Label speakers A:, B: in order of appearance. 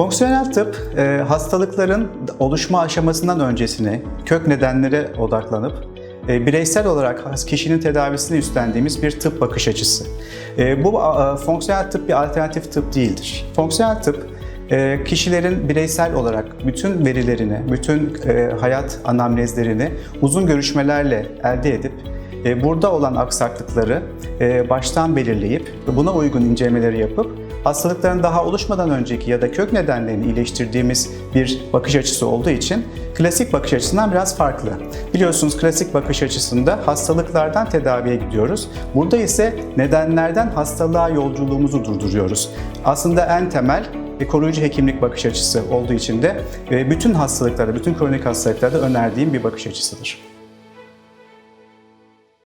A: Fonksiyonel tıp, e, hastalıkların oluşma aşamasından öncesine, kök nedenlere odaklanıp e, bireysel olarak kişinin tedavisini üstlendiğimiz bir tıp bakış açısı. E, Bu fonksiyonel tıp bir alternatif tıp değildir. Fonksiyonel tıp kişilerin bireysel olarak bütün verilerini, bütün hayat anamnezlerini uzun görüşmelerle elde edip burada olan aksaklıkları e, baştan belirleyip buna uygun incelemeleri yapıp hastalıkların daha oluşmadan önceki ya da kök nedenlerini iyileştirdiğimiz bir bakış açısı olduğu için klasik bakış açısından biraz farklı. Biliyorsunuz klasik bakış açısında hastalıklardan tedaviye gidiyoruz. Burada ise nedenlerden hastalığa yolculuğumuzu durduruyoruz. Aslında en temel ve koruyucu hekimlik bakış açısı olduğu için de e, bütün hastalıklarda, bütün kronik hastalıklarda önerdiğim bir bakış açısıdır.